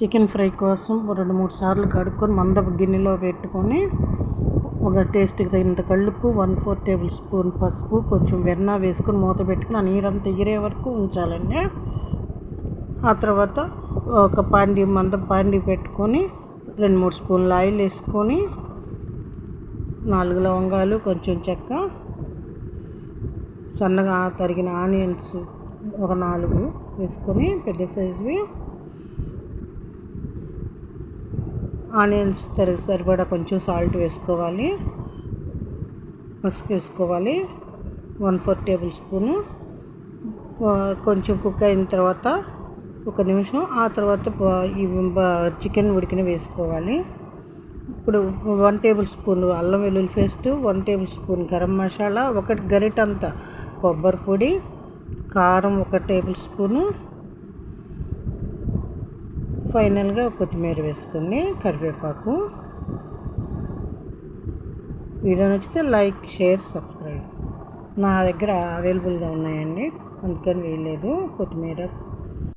Chicken fry కోసం రెండు మూడు సార్లు కడుక్కొని మందపు గిన్నెలో పెట్టుకొని ఒక టేస్ట్కి తగినంత కళ్ళుప్పు వన్ ఫోర్ టేబుల్ స్పూన్ పసుపు కొంచెం వెన్న వేసుకొని మూత పెట్టుకుని ఆ నీరంతా ఎగిరే వరకు ఉంచాలండి. ఆ తర్వాత ఒక పాండి మంద పాండి పెట్టుకొని రెండు మూడు స్పూన్లు ఆయిల్ వేసుకొని నాలుగు లవంగాలు కొంచెం చెక్క సన్నగా తరిగిన ఆనియన్స్ ఒక నాలుగు వేసుకొని పెద్ద సైజువి ఆనియన్స్ సరిపడా కొంచెం సాల్ట్ వేసుకోవాలి. పసుపు వేసుకోవాలి. One four table spoon. కొంచెం కుక్ అయిన తర్వాత ఒక నిమిషం. ఆ తర్వాత ఈ చికెన్ ఉడికిన వేసుకోవాలి. ఇప్పుడు వన్ టేబుల్ స్పూన్ అల్లం వెల్లుల్లి paste one table spoon garam masala ఒకటి గరిటంత కొబ్బరి పొడి కారం ఒక టేబుల్ స్పూను ఫైనల్గా కొత్తిమీర వేసుకొని కరివేపాకు. వీడియో నచ్చితే లైక్ షేర్ సబ్స్క్రైబ్. నా దగ్గర అవైలబుల్గా ఉన్నాయండి. అందుకని వేయలేదు కొత్తిమీర